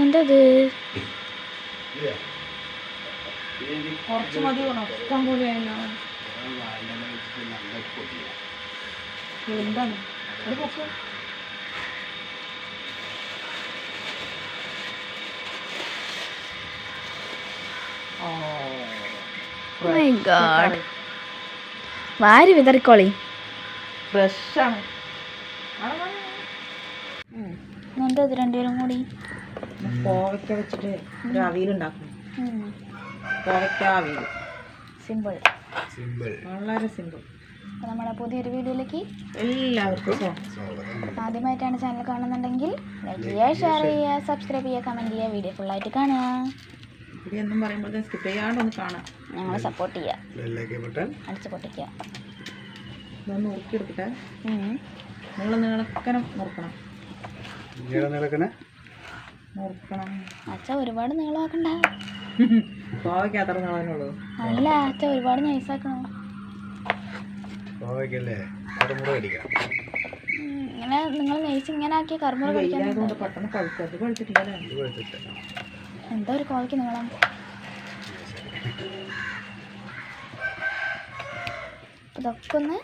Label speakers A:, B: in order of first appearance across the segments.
A: എന്തത്?
B: എന്താണ്?
A: My God വാരി വിതറിക്കോളി.
B: ഫ്രഷാണ്
A: എന്തത് രണ്ടുപേരും കൂടി?
B: കോവയ്ക്ക വെച്ചിട്ട് ഒരു അവിയലുണ്ടാക്കും കോവയ്ക്ക അവിയൽ
A: സിമ്പിൾ.
B: വളരെ സിമ്പിൾ.
A: അപ്പോൾ നമ്മുടെ പുതിയൊരു വീഡിയോയിലേക്ക്
B: എല്ലാവർക്കും സ്വാഗതം.
A: ആദ്യമായിട്ടാണ് ചാനൽ കാണുന്നുണ്ടെങ്കിൽ ലൈക്ക് ചെയ്യുക ഷെയർ ചെയ്യുക സബ്സ്ക്രൈബ് ചെയ്യുക കമന്റ് ചെയ്യുക വീഡിയോ ഫുള്ളായിട്ട് കാണുക.
B: വീഡിയോ എന്നും പറയുമ്പോഴത്തേക്ക് സ്കിപ്പ് ചെയ്യാണ്ട് ഒന്ന് കാണാം.
A: ഞങ്ങളെ സപ്പോർട്ട് ചെയ്യുക. അടിച്ച് പൊട്ടിക്കുക.
B: ഇതൊന്ന് നുറുക്കിയെടുക്കട്ടെ
A: ഉം.
B: നിങ്ങൾ നുറുക്കണം? നുറുക്കണം
A: അച്ഛ ഒരുപാട് നീളമാക്കണ്ട
B: കോവയ്ക്ക് അത്ര നീളത്തിനുള്ളൂ
A: അല്ല അച്ഛ ഒരുപാട് നൈസാക്കണോ? ഉം, ഇങ്ങനെ നിങ്ങൾ നൈസ് ഇങ്ങനെ ആക്കിയ കഴിക്കാൻ
B: വെയിലായതുകൊണ്ട് പെട്ടെന്ന് പഴുക്കും അത് പഴുത്തിട്ടില്ലല്ലേ
A: എന്താ ഒരു കോവയ്ക്ക് നീളം. ഇതൊക്കെ ഒന്ന്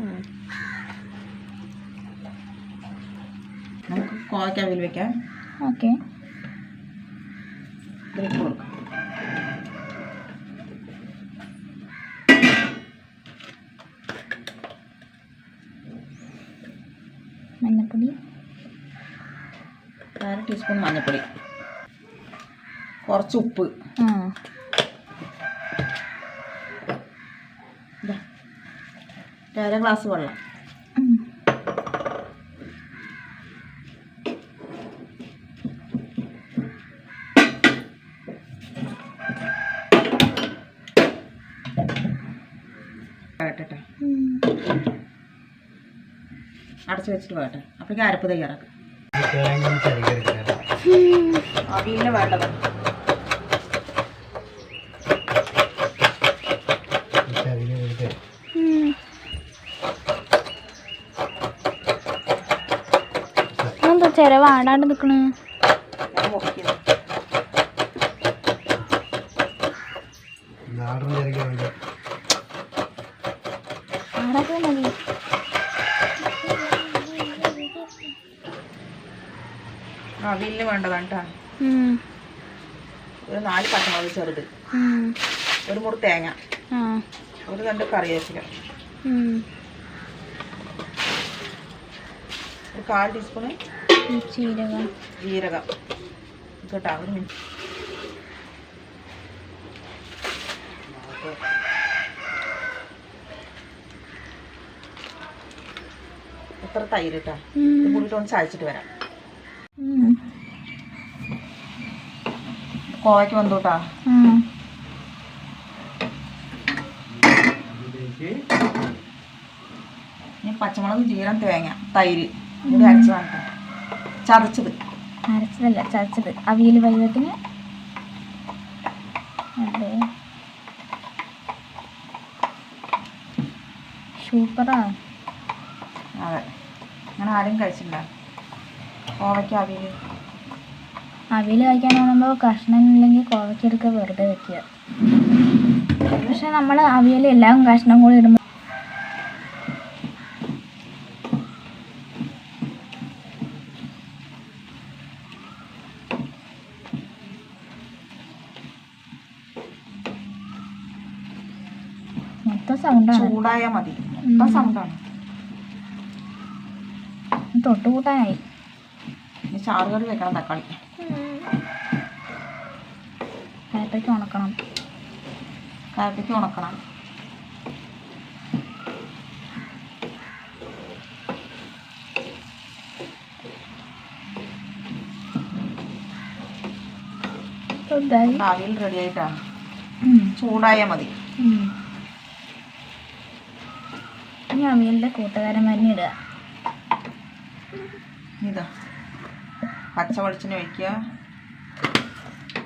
A: ഉം.
B: നമുക്ക് കോവയ്ക്ക അവിയൽ വെക്കാം.
A: ഓക്കെ.
B: ഇതിലേക്ക് കൊടുക്കാം.
A: മഞ്ഞപ്പൊടി.
B: അര ടീസ്പൂൺ മഞ്ഞൾപ്പൊടി കുറച്ച് ഉപ്പ്. അര ഗ്ലാസ് വെള്ളം. അടച്ചു വെച്ചിട്ട് വേട്ടെ അപ്പോഴേക്കും അരപ്പ് തയ്യാറാക്കാം അവിയലിന് വേണ്ടത്.
A: ഉം. ഇതെന്താ ചെരവ്?
B: അവിയലിന് വേണ്ടതാണ് കേട്ടോ. ഒരു നാല് പച്ചമുളക് ചെറുത്. ഒരു മുറി തേങ്ങ. ഒരു രണ്ട് കറിവേപ്പില.
A: വെച്ചില്ല
B: ഒരു കാൽ ടീസ്പൂണ്
A: ജീരകം.
B: ജീരകം. കേട്ടോ ഒരു മിനിറ്റ്. എത്ര തൈര് കേട്ടോ കൂടിയിട്ട് ഒന്ന് ചായച്ചിട്ട് വരാം. കോവയ്ക്ക് വന്നു കേട്ടാ ഇനി പച്ചമുളക് ജീരം തേങ്ങ തൈര് ഇവിടെ അരച്ചതാണ് ചതച്ചത്.
A: അരച്ചതല്ല ചതച്ചത്. അവിയൽ വൈകത്തിന് അതെ. സൂപ്പറാ.
B: അതെ. അങ്ങനെ ആരും കഴിച്ചില്ല കോവയ്ക്ക് അവിയൽ
A: അവിയൽ കഴിക്കാൻ പോകുമ്പോൾ കഷ്ണം ഇല്ലെങ്കിൽ കോവയ്ക്കെടുക്കുക വെറുതെ വെക്കുക. പക്ഷെ നമ്മൾ അവിയൽ എല്ലാം കഷ്ണം കൂടി ഇടുമ്പോൾ മൊത്തം സൗണ്ടാണ്
B: ചൂടായാൽ മതി. സൗണ്ടാണ്
A: തൊട്ടുകൂട്ടാനായി
B: ചാറുകറി വെക്കണം തക്കാളി.
A: കാറ്റയ്ക്ക് ഉണക്കണം.
B: കാപ്പിക്ക് ഉണക്കണം. അവിയൽ റെഡി ആയിട്ടാണ് ചൂടായാൽ മതി.
A: ഇനി അവിയലിന്റെ കൂട്ടുകാരൻ തന്നെ ഇടുക.
B: ഇതാ. പച്ച വെളിച്ചെണ്ണ ഒഴിക്കുക.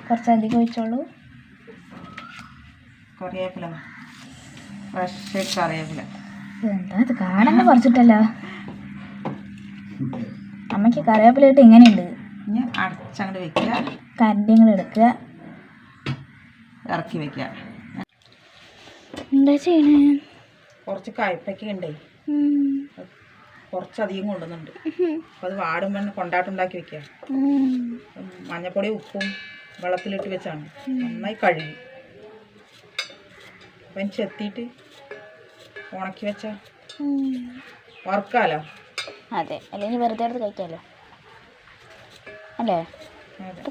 A: കുറച്ചധികം ഒഴിച്ചോളൂ.
B: കറിവേപ്പില. ഫ്രഷ് കറിവേപ്പില.
A: എന്താ ഇത് കാണാൻ പറിച്ചിട്ടല്ല? അമ്മയ്ക്ക് കറിവേപ്പില ഇട്ട് ഇങ്ങനെയുണ്ട്.
B: ഇനി അടച്ചങ്ങോട്ട് വെക്കുക.
A: കരണ്ടി എടുക്കുക.
B: ഇറക്കി വെക്കുക.
A: എന്താ ചെയ്യണേ?
B: കുറച്ച് കയ്പയ്ക്ക ഉണ്ടേ. കുറച്ചധികം കൊണ്ടുവന്നുണ്ട് അപ്പോൾ അത് വാടുമ്പോൾ കൊണ്ടാട്ടുണ്ടാക്കി വെക്കുക. മഞ്ഞപ്പൊടി ഉപ്പും വെള്ളത്തിലിട്ട് വെച്ചാണ്. നന്നായി കഴുകി. അപ്പം ചെത്തിയിട്ട് ഉണക്കി വെച്ച വറുക്കാലോ
A: അതെ. അല്ലെങ്കിൽ വെറുതെ എടുത്ത് കഴിക്കാമല്ലോ അല്ലേ?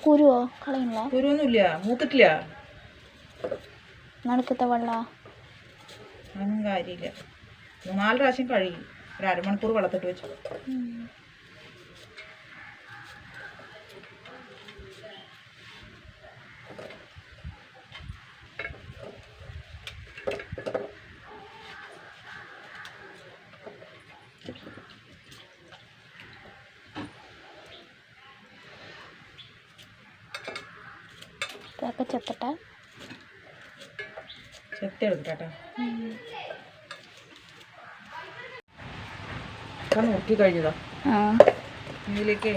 A: കുരുവോ? കളയുന്നില്ല?
B: കുരുവൊന്നുമില്ല. മൂത്തിട്ടില്ല.
A: നടുക്കത്തെ വെള്ള?
B: അതൊന്നും കാര്യമില്ല. മൂന്നാൽ പ്രാവശ്യം കഴുകി. ഒരു അരമണിക്കൂർ വെള്ളത്തിട്ട് വെച്ചു.
A: ഇതൊക്കെ ചെത്തട്ടെ
B: നോക്കി കഴിഞ്ഞതാ. ഇതിലേക്ക്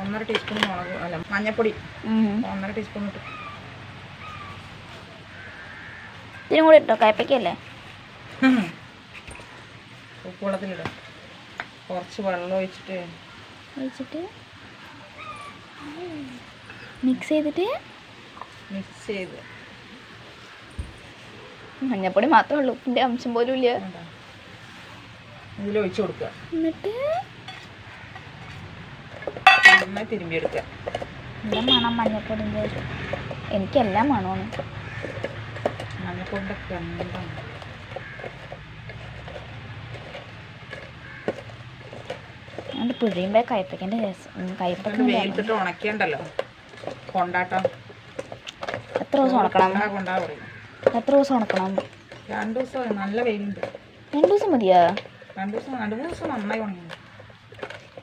B: ഒന്നര ടീസ്പൂൺ മുളക് അല്ല മഞ്ഞപ്പൊടി. ഒന്നര ടീസ്പൂൺ ഇട്ടു.
A: ഇതിനും കൂടി ഇട്ടോ കയപ്പയ്ക്കല്ലേ?
B: ഉപ്പ് വെള്ളത്തിലിടാം കുറച്ച് വെള്ളം ഒഴിച്ചിട്ട്
A: ഒഴിച്ചിട്ട് മിക്സ് ചെയ്തിട്ട്
B: മിക്സ് ചെയ്ത്.
A: മഞ്ഞപ്പൊടി മാത്രമേ ഉള്ളൂ. ഉപ്പിന്റെ അംശം പോലും ഇല്ല.
B: ഇതിലൊഴിച്ചു കൊടുക്കുക.
A: എന്നിട്ട്
B: നന്നായി തിരുമ്പിയെടുക്കുക
A: നല്ല മണം മഞ്ഞപ്പൊടിന്റെ എനിക്കെല്ലാം മണമാണ്.
B: മഞ്ഞപ്പൊടിന്റെ കണ്ടാണ്
A: പിഴിയുമ്പോൾ കയ്പയ്ക്കന്റെ രസം
B: കൊണ്ടാട്ടം.
A: എത്ര ദിവസം ഉണക്കണം? എത്ര ദിവസം ഉണക്കണം?
B: രണ്ട് ദിവസം നല്ല വെയിലുണ്ട്.
A: രണ്ട് ദിവസം മതിയോ?
B: രണ്ട് ദിവസം രണ്ട് മൂന്ന് ദിവസം നന്നായി ഉണങ്ങി.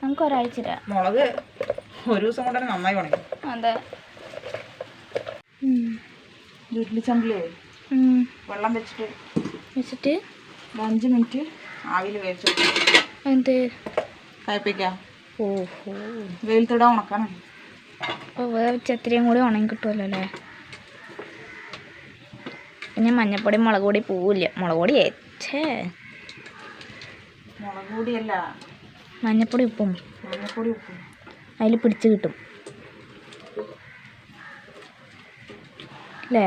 A: നമുക്ക് ഒരാഴ്ച
B: മുളക് ഒരു ദിവസം കൊണ്ട് തന്നെ നന്നായി ഉണങ്ങി.
A: അതെ.
B: വെള്ളം വെച്ചിട്ട്
A: വെച്ചിട്ട്?
B: അഞ്ച് മിനിറ്റ് ആവിയിൽ വേവിച്ചു
A: എന്ത്
B: വെയിലത്തിടാൻ
A: വേറെ ഇത്തിരിയും കൂടി ഉണങ്ങി കിട്ടുമല്ലോ അല്ലേ? പിന്നെ മഞ്ഞപ്പൊടി മുളക് പൊടി പോവില്ല. മുളക് പൊടി ഏച്ചേ
B: മുളക് പൊടിയല്ല.
A: മഞ്ഞപ്പൊടി ഉപ്പും.
B: മഞ്ഞപ്പൊടി ഉപ്പും.
A: അതിൽ പിടിച്ചു കിട്ടും. അല്ലേ?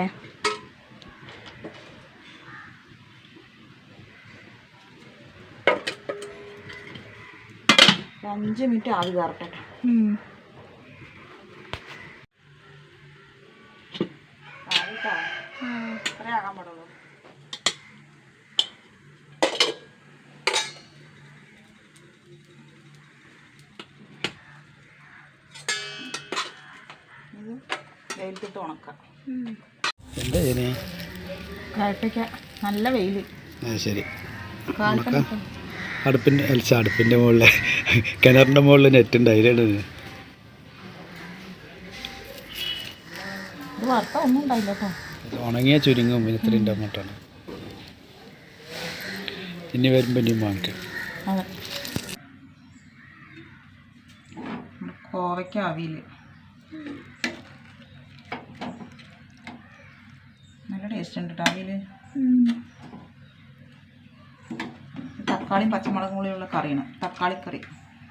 B: അഞ്ച് മിനിറ്റ് ആവി കയറട്ടെ ആകാൻ പാടുള്ളൂ. ഇത് വെയിലത്തിട്ട് ഉണക്കാം.
C: എന്താ
B: നല്ല വെയിൽ
C: ശരി.
B: കാണിക്കാൻ
C: അടുപ്പിന്റെ അല്ല അടുപ്പിന്റെ മുകളിൽ കിണറിന്റെ മുകളിൽ നെറ്റ് ഉണ്ട് അതിലാണ്. ഉണങ്ങിയ ചുരുങ്ങും പിന്നെ ഇത്രയും ഉണ്ടാകട്ടാണ് ഇനി വരുമ്പോൾ ഇനിയും വാങ്ങിക്കാം.
B: അതെ. കോവയ്ക്ക നല്ല ടേസ്റ്റ് ഉണ്ട് കേട്ടോ അവിയൽ. തക്കാളിയും പച്ചമുളകും കൂടിയുള്ള കറിയാണ്. തക്കാളി കറി.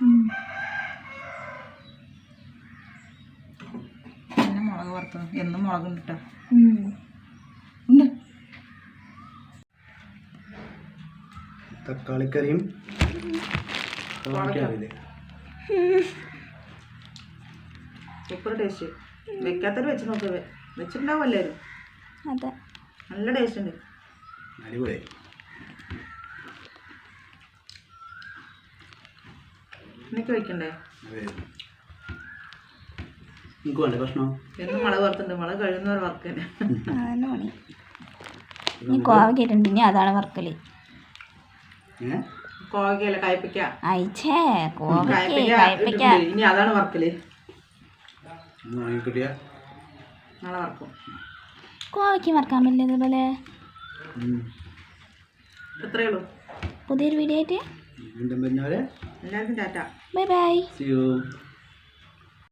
A: ഉം.
B: പിന്നെ മുളക് വറുത്തത്. എന്നും മുളക് ഉണ്ട്
C: തക്കാളിക്കറിയും
B: സൂപ്പർ ടേസ്റ്റ്. വെക്കാത്തൊരു വെച്ച് നോക്കവേ വെച്ചിട്ടുണ്ടാവും എല്ലാവരും
A: അതെ.
B: നല്ല ടേസ്റ്റ് ഉണ്ട്.
C: അടിപൊളി
B: എന്നൊക്കെ വെക്കണ്ടേ
C: നിങ്ങൾക്ക് വേണ്ട ഭക്ഷണം?
B: എന്നും മുളക് വറുത്തുണ്ട് മുളക് കഴിയുന്നവർ വർക്ക് തന്നെ.
A: അതന്നെ പണി ഇനി കോവയ്ക്കിട്ടുണ്ട് ഇനി അതാണ് വറുക്കൽ.
C: ഏ?
B: കോവയ്ക്കല്ല കയ്പ്പയ്ക്ക
A: അയച്ചേ കോവയ്ക്ക്
B: കയ്പ്പയ്ക്ക
A: കയ്പയ്ക്ക
B: ഇനി അതാണ് വറക്കൽ.
C: ഒന്ന് വാങ്ങിക്കിട്ടിയ?
B: നാളെ വറക്കും.
A: കോവയ്ക്ക് വറക്കാൻ പറ്റില്ല ഇതുപോലെ. പുതിയൊരു വീഡിയോ ആയിട്ട്.
C: വീണ്ടും വരുന്നവരെ
B: എല്ലാവർക്കും tata
A: bye bye
C: see you